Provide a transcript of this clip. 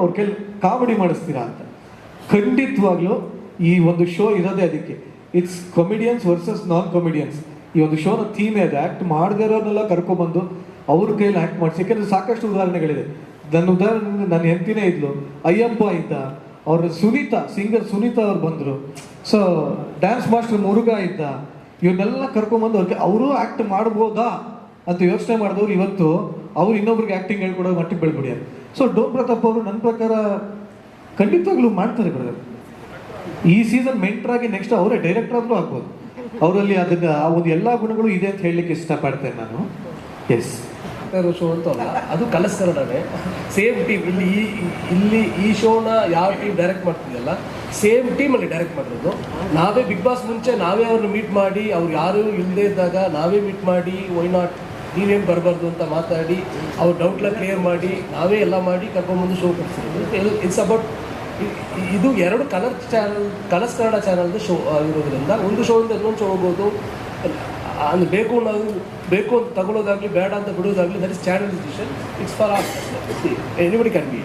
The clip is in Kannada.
ಅವ್ರ ಕೈಲಿ ಕಾಮಿಡಿ ಮಾಡಿಸ್ತೀರಾ ಅಂತ. ಖಂಡಿತವಾಗ್ಲೂ ಈ ಒಂದು ಶೋ ಇರೋದೇ ಅದಕ್ಕೆ. It's comedians versus non comedians ಈ ಒಂದು ಶೋನ ಥೀಮೇ ಇದೆ ಆ್ಯಕ್ಟ್ ಮಾಡದೇ ಇರೋರ್ನೆಲ್ಲ ಕರ್ಕೊಂಡ್ಬಂದು ಅವ್ರ ಕೈಲಿ ಆ್ಯಕ್ಟ್ ಮಾಡಿಸಿ. ಯಾಕಂದ್ರೆ ಸಾಕಷ್ಟು ಉದಾಹರಣೆಗಳಿದೆ ನನ್ನ ಉದಾಹರಣೆ ನನ್ನ ಹೆಂಡತಿನೇ ಇದ್ಲು. ಅಯ್ಯಪ್ಪ ಇದ್ದ. ಅವ್ರ ಸುನೀತಾ ಸಿಂಗರ್ ಸುನೀತಾ ಅವ್ರು ಬಂದರು. ಸೊ ಡ್ಯಾನ್ಸ್ ಮಾಸ್ಟರ್ ಮುರುಘ ಇದ್ದ. ಇವನ್ನೆಲ್ಲ ಕರ್ಕೊಂಬಂದು ಅವ್ರಿಗೆ, ಅವರು ಆ್ಯಕ್ಟ್ ಮಾಡ್ಬೋದಾ? ಅಂತ ಯೋಚನೆ ಮಾಡಿದವ್ರು ಇವತ್ತು ಅವ್ರು ಇನ್ನೊಬ್ರಿಗೆ ಆಕ್ಟಿಂಗ್ ಹೇಳ್ಕೊಡೋ ಮಟ್ಟಿಗೆ ಬೆಳ್ಬಿಡ್ಯಾರ ಸೊ ಡೋಮ್ ಪ್ರತಾಪ್ ಅವರು ನನ್ನ ಪ್ರಕಾರ ಖಂಡಿತವಾಗ್ಲೂ ಮಾಡ್ತಾರೆ ಬ್ರದರ್ ಈ ಸೀಸನ್ ಮೆಂಟ್ರಾಗಿ ನೆಕ್ಸ್ಟ್ ಅವರೇ ಡೈರೆಕ್ಟರ್ ಆದ್ರೂ ಆಗ್ಬೋದು. ಅವರಲ್ಲಿ ಅದನ್ನ, ಆ ಒಂದು ಎಲ್ಲ ಗುಣಗಳು ಇದೆ ಅಂತ ಹೇಳಲಿಕ್ಕೆ ಇಷ್ಟಪಡ್ತೇನೆ ನಾನು. ಎಸ್ ಶೋ ಅಂತ ಅಲ್ಲ, ಅದು ಕನ್ನಡನೇ ಸೇಮ್ ಟೀಮ್ ಇಲ್ಲಿ ಈ ಇಲ್ಲಿ ಈ ಶೋನ ಯಾವ ಟೀಮ್ ಡೈರೆಕ್ಟ್ ಮಾಡ್ತಿದೆಯಲ್ಲ ಸೇಮ್ ಟೀಮಲ್ಲಿ ಡೈರೆಕ್ಟ್ ಮಾಡಿರೋದು. ನಾವೇ ಬಿಗ್ ಬಾಸ್ ಮುಂಚೆ ನಾವೇ ಅವ್ರನ್ನ ಮೀಟ್ ಮಾಡಿ, ಅವ್ರು ಯಾರು ಇಲ್ಲದೇ ಇದ್ದಾಗ ನಾವೇ ಮೀಟ್ ಮಾಡಿ ವೈ ನಾಟ್ ನೀವೇನು ಬರಬಾರ್ದು ಅಂತ ಮಾತಾಡಿ, ಅವ್ರ ಡೌಟ್ನ ಕ್ಲಿಯರ್ ಮಾಡಿ, ನಾವೇ ಎಲ್ಲ ಮಾಡಿ ಕರ್ಕೊಂಬಂದು ಶೋ ಕೊಡ್ತೀವಿ ಇಟ್ಸ್ ಅಬೌಟ್ ಇದು ಎರಡು ಕಲರ್ ಚಾನಲ್ ಕಲರ್ಸ್ ಕನ್ನಡ ಚಾನಲ್ದು ಶೋ ಇರೋದ್ರಿಂದ ಒಂದು ಶೋಯಿಂದ ಇನ್ನೊಂದು ಶೋ ಹೋಗ್ಬೋದು ಅಂದ್ರೆ ಬೇಕು ನಾವು ಬೇಕು ಅಂತ ತಗೊಳ್ಳೋದಾಗಲಿ, ಬೇಡ ಅಂತ ಬಿಡೋದಾಗಲಿ that is channel decision it's for anybody can be